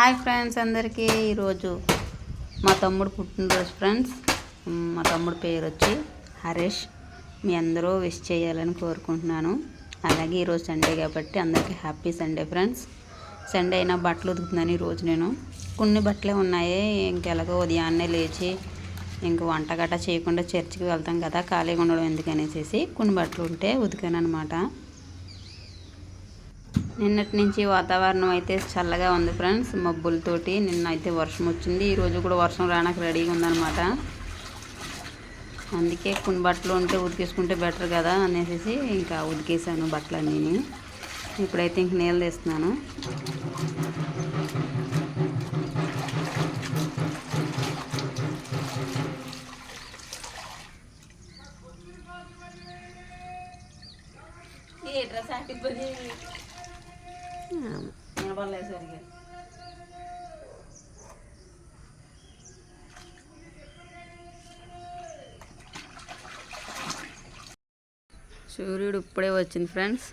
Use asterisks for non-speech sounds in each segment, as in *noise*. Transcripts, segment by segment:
Hi friends అందరికీ. ఈరోజు మా తమ్ముడు పుట్టినరోజు ఫ్రెండ్స్. మా తమ్ముడు పేరు వచ్చి హరీష్. మీ అందరూ విష్ చేయాలని కోరుకుంటున్నాను. అలాగే ఈరోజు సండే కాబట్టి అందరికీ హ్యాపీ సండే ఫ్రెండ్స్ సండే అయినా బట్టలు ఉతుకుతున్నాను ఈరోజు నేను. కొన్ని బట్టలే ఉన్నాయి. ఇంకెలాగో ఉదయాన్నే లేచి ఇంక వంట గట్ట చేయకుండా చర్చికి వెళ్తాం కదా ఖాళీగా ఉండడం ఎందుకనేసి కొన్ని బట్టలు ఉంటే ఉతికాను అనమాట నిన్నటి నుంచి వాతావరణం అయితే చల్లగా ఉంది ఫ్రెండ్స్ మబ్బులతోటి నిన్న అయితే వర్షం వచ్చింది. ఈరోజు కూడా వర్షం రానకు రెడీగా ఉందన్నమాట. అందుకే కొన్ని బట్టలు ఉంటే ఉతికేసుకుంటే బెటర్ కదా అనేసి ఇంకా ఉతికేసాను బట్టలన్నీ ఇప్పుడైతే ఇంక నీళ్ళు తీస్తున్నాను. ఏ డ్రెస్ ఆటిపోయి వినపడలేదు సరిగా. సూర్యుడు ఇప్పుడే వచ్చింది ఫ్రెండ్స్.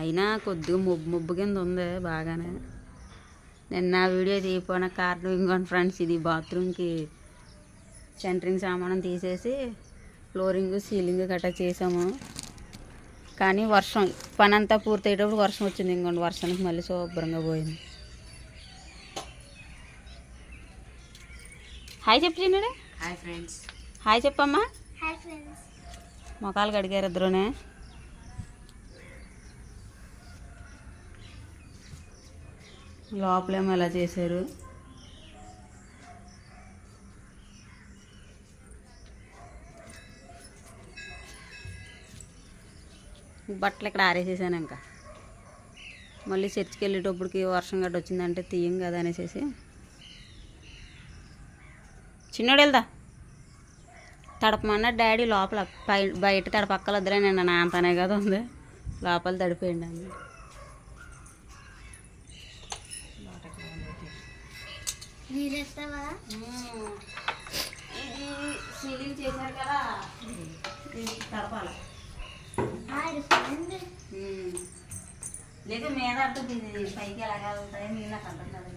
అయినా కొద్దిగా ముబ్బు ముబ్బు కింద ఉంది బాగానే. నిన్న వీడియో తీయపోయిన కారణం ఇంకోండి ఫ్రెండ్స్ ఇది బాత్రూమ్కి సెంటరింగ్ సామానం తీసేసి ఫ్లోరింగ్ సీలింగ్ గట్రా చేసాము కానీ వర్షం పని అంతా పూర్తయ్యేటప్పుడు వర్షం వచ్చింది ఇంకోండి వర్షానికి మళ్ళీ శుభ్రంగా పోయింది. హాయ్ చెప్పు చిన్నడే. Hi friends. హాయ్ చెప్పమ్మా. Hi friends. మొఖాలు కడిగారు ఇద్దరునే. లోపలేమో ఎలా చేశారు. బట్టలు ఇక్కడ ఆరేసేసాను ఇంకా మళ్ళీ చర్చికి వెళ్ళేటప్పటికి వర్షం గడ్డ వచ్చిందంటే తీయం కదా అనేసి చిన్నోడు వెళ్దా తడపమన్న డాడీ లోపల పై బయట తడపక్కల వద్దులే నిన్న నాంతనే కదా ఉంది లోపల తడిపోయింది అండి చేశారు కదా తడపాలి హాయ్ ఫ్రెండ్ లేదు మీద అర్థం పైకి ఎలాగా వెళ్తాయి నేను నాకు అర్థం కాదు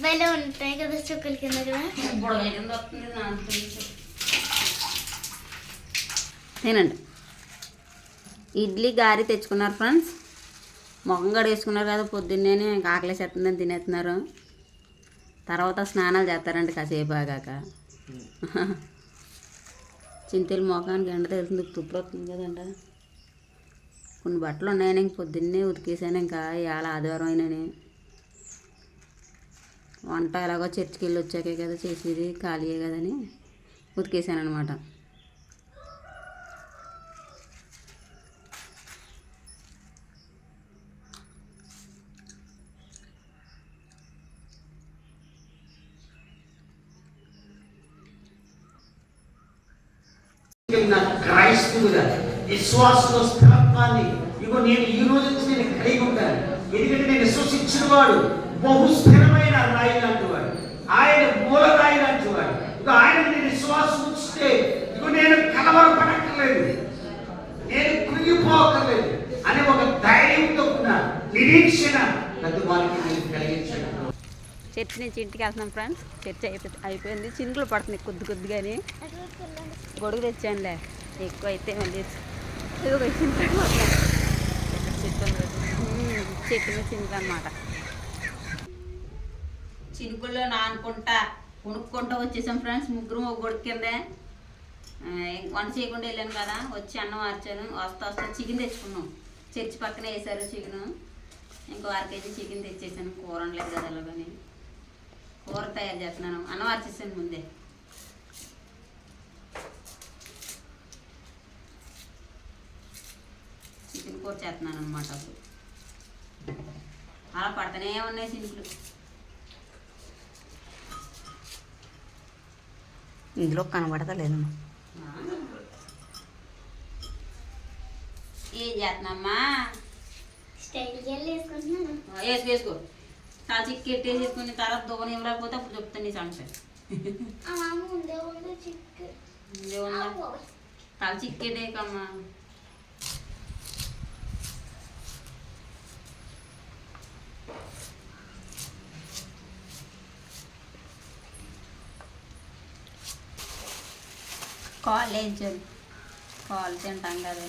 భలే ఉంటాయి కదా చుక్కల కింద కూడా బుడగల కింద వస్తుంది నాకు తెలుసు. తినండి ఇడ్లీ గారి తెచ్చుకున్నారు ఫ్రెండ్స్. మొఖం కడిగేసుకున్నారు కదా పొద్దున్నే ఇంకా ఆకలేసేస్తుందని తినేస్తున్నారు. తర్వాత స్నానాలు చేస్తారండి కాసేపు ఆగాక. చింతలు ముఖానికి ఎండ తెలుస్తుంది తుప్పుడు వస్తుంది కదండి. కొన్ని బట్టలు ఉన్నాయని ఇంక పొద్దున్నే ఉతికేసాను ఇంకా ఇవాళ ఆదివారం అయినని. వంట ఎలాగో చర్చికి వెళ్ళి వచ్చాకే కదా చేసేది ఖాళీయే కదని ఉతికేసాను అనమాట నా క్రైస్తవుగా విశ్వాసంలో స్థిరత్వాన్ని ఇగో నేను ఈ రోజు నుంచి నేను కలిగి ఉంటాను. ఎందుకంటే నేను విశ్వసించిన వాడు బహు స్థిరమైన రాయి లాంటి వాడు. ఆయన మూల రాయి లాంటి వాడు. ఇక ఆయన నేను విశ్వాసం ఉంచితే ఇగో నేను కలవరపడక్కర్లేదు. నేను కృంగిపోకర్లేదు అనే ఒక ధైర్యంతో ఉన్న నిరీక్షణ ప్రతి వారికి నేను కలిగించాను. చర్చి నుంచి ఇంటికి వెళ్తున్నాం ఫ్రెండ్స్. చర్చి అయిపోయింది. చినుకులు పడుతున్నాయి కొద్ది కొద్దిగానే. గొడుగు తెచ్చానులే. ఎక్కువ అయితే మళ్ళీ ఇదిగో చినుకులు చెట్టు మీద అనమాట చినుకుల్లో నానుకుంటా కొనుక్కుంటా వచ్చేసాం ఫ్రెండ్స్ ముగ్గురు ఒక గొడుగు కిందే. వంట చేయకుండా వెళ్ళాను కదా వచ్చి అన్నం మార్చాను వస్తా వస్తా చికెన్ తెచ్చుకున్నాం. చర్చి పక్కనే వేసారు చికెన్. ఇంకో అర కేజీ చికెన్ తెచ్చేసాను. కూర ఉండలేదు కదా అలాగని కూర తయారు చేస్తున్నాను. అన్నం మార్చేసాను ముందే చికెన్ కూర చేస్తున్నాను అనమాట అప్పుడు అలా పడతానే ఉన్నాయి చినుకులు ఇందులో కనబడతలేదు. ఏం చేస్తున్నామ్మా? వేసుకో వేసుకో. చాలా చిక్కి ఎట్టేసేసుకుని తర్వాత దోని ఇవ్వలేకపోతే అప్పుడు చెప్తాను నీ సంగతి. ముందే ఉంది తల చిక్కేటేకమ్మా కాలేజ్ కాల్ తింటాం కదా.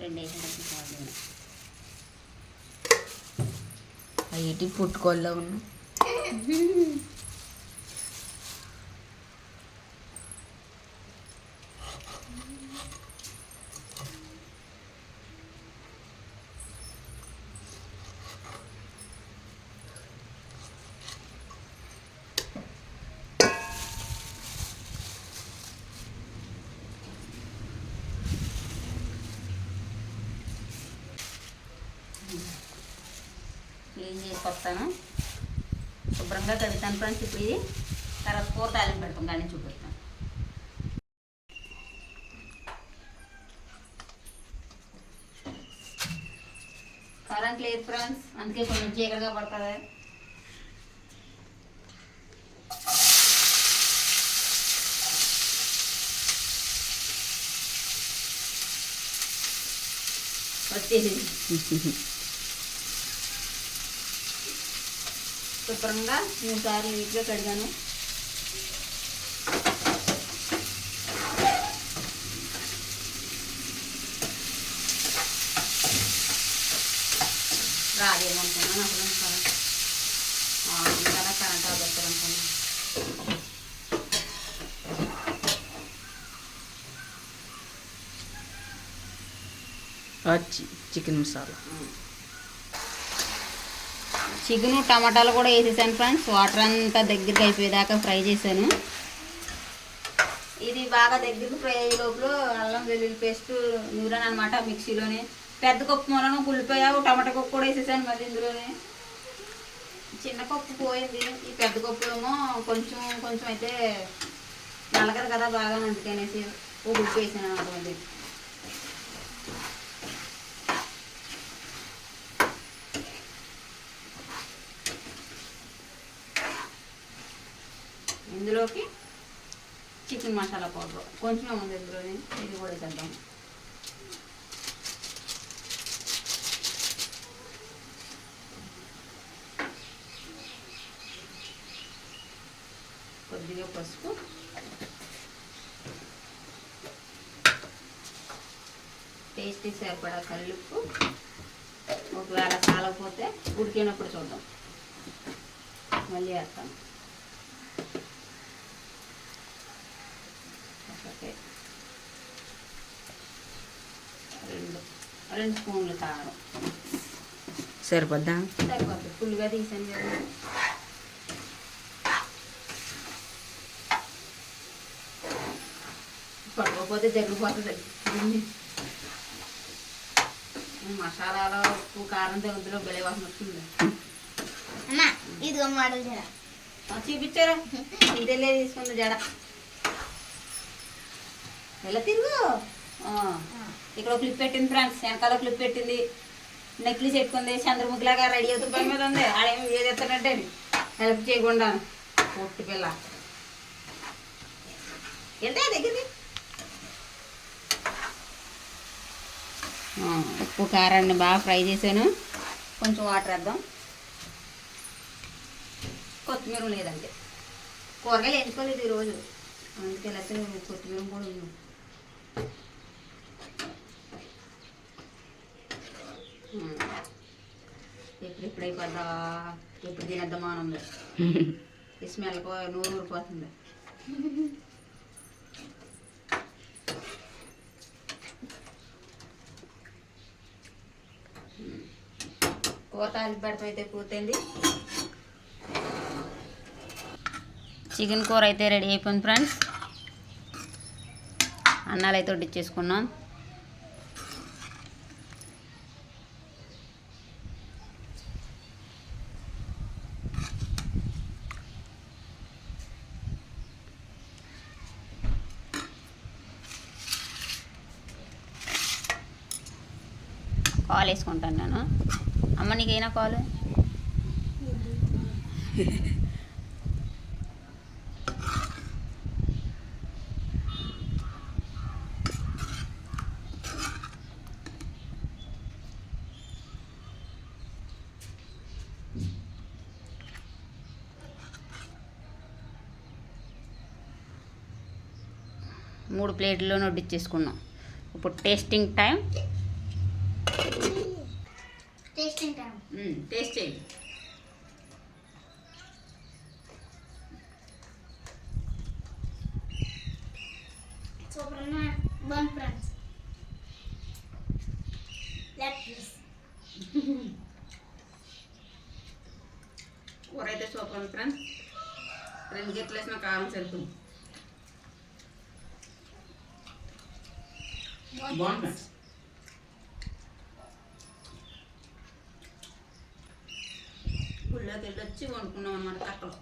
రెండు వేసిన కాల్ తిన్నా ఉన్నా. క్లీన్ చేసుకొస్తాను? శుభ్రంగా కడుగుతాను ఫ్రెండ్స్ ఇప్పుడు ఇది. తర్వాత కూర తాలింపు పెడతాం కానీ చూపిస్తాను కరెంట్ లేదు ఫ్రెండ్స్ అందుకే కొంచెం చీకటిగా పడుతుంది. వచ్చేసింది శుభ్రంగా మూడు సార్లు నీట్గా కడిగాను. రాదేమనుకున్నాను అప్పుడు కదా కరెంట్ ఆపేస్తారు అనుకున్నాను చికెన్ మసాలా. చికెను టమాటాలు కూడా వేసేసాను ఫ్రెండ్స్. వాటర్ అంతా దగ్గరికి అయిపోయేదాకా ఫ్రై చేశాను. ఇది బాగా దగ్గరికి ఫ్రై అయ్యే లోపల అల్లం వెల్లుల్లి పేస్ట్ నూరాను అనమాట మిక్సీలోనే. పెద్ద కప్పు మూలను కుళ్ళిపోయావు టమాటా కప్పు కూడా వేసేసాను మళ్ళీ ఇందులోనే. చిన్న కప్పు పోయింది. ఈ పెద్ద కప్పులేమో కొంచెం కొంచెం అయితే నలగదు కదా బాగా అందుకనేసి ఓ గుప్పు వేసాను అనమాట ఇందులోకి చికెన్ మసాలా పౌడర్. కొంచెం ఉంది ఇందులో ఇది కూడా వేసేద్దాం కొద్దిగా పసుపు. టేస్ట్ సరిపడా కల్లుప్పు. ఒకవేళ కాలకపోతే ఉడికినప్పుడు చూద్దాం. మళ్ళీ వేస్తాను ఒకటి రెండు రెండు స్పూన్లు కారం సరిపోద్దా? సరిపోతుంది ఫుల్గా తీసాను కదా. పడకపోతే జరిగిపోతుంది మసాలాలో ఉప్పు కారం తగ్గుతులో బెలే వాసన వస్తుంది. అన్న ఇదిగో మోడల్ ఆ, చూపించారా? *laughs* ఇదేలే తీసుకుంది జడ. ఎలా తిరుగు? ఆ, ఇక్కడ క్లిప్ పెట్టింది ఫ్రెండ్స్. వెనకాల క్లిప్ పెట్టింది. నెక్లెస్ పెట్టుకుంది. చంద్రముఖిలాగా రెడీ అవుతుంది పని మీద ఉంది. ఆడేమి ఏది ఎత్తానంటే హెల్ప్ చేయకుండా. పొట్టి పిల్ల. వెళ్తే దగ్గరది? ఉప్పు కారాన్ని బాగా ఫ్రై చేశాను. కొంచెం వాటర్ వేద్దాం. కొత్తిమీర లేదంటే. కూరగాయలు ఎంచుకోలేదు ఈరోజు. అందుకే లేకపోతే కొత్తిమీర కూడా ఉంది ఉమ్. ఎప్పుడు ఎప్పుడు అయిపోద్దా? ఎప్పుడు తినేద్దామా అని ఉంది ఈ *laughs* స్మెల్ నూరు ఊరిపోతుంది. కూర తాలింపు అయితే పూర్తయింది. చికెన్ కూర అయితే రెడీ అయిపోయింది ఫ్రెండ్స్. అన్నాలు అయితే వడ్డించేసుకున్నాం కాల్ వేసుకుంటాను నేను. అమ్మ నీకైనా కాలు మూడు ప్లేట్లు వడ్డిచ్చేసుకున్నాం ఇప్పుడు tasting time tasting time taste చేయండి. సూపర్ అన్న వన్ ఫ్రెండ్స్ కూర అయితే సూపర్ ఉంది ఫ్రెండ్స్. రెండు గిట్లు వేసిన కారం సరిపోయింది బాగుంది ఫ్రెండ్స్. వెళ్ళి వచ్చి వండుకున్నాం అనమాట కట్టలో.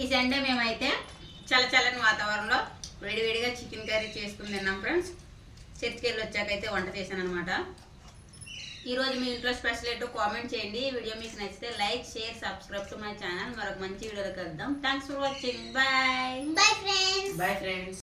ఈ సండే మేమైతే చల్ల చల్లని వాతావరణంలో వేడివేడిగా చికెన్ కర్రీ చేసుకుని తిన్నాం ఫ్రెండ్స్. చర్చికి వెళ్ళి వచ్చాకైతే వంట చేశాను అనమాట ఈరోజు మీ ఇంట్లో స్పెషల్ ఏంటో కామెంట్ చేయండి. వీడియో మీకు నచ్చితే like share subscribe to my channel. మరొక మంచి వీడియోలో కలుద్దాం. Thanks for watching. Bye. Bye friends. Bye friends.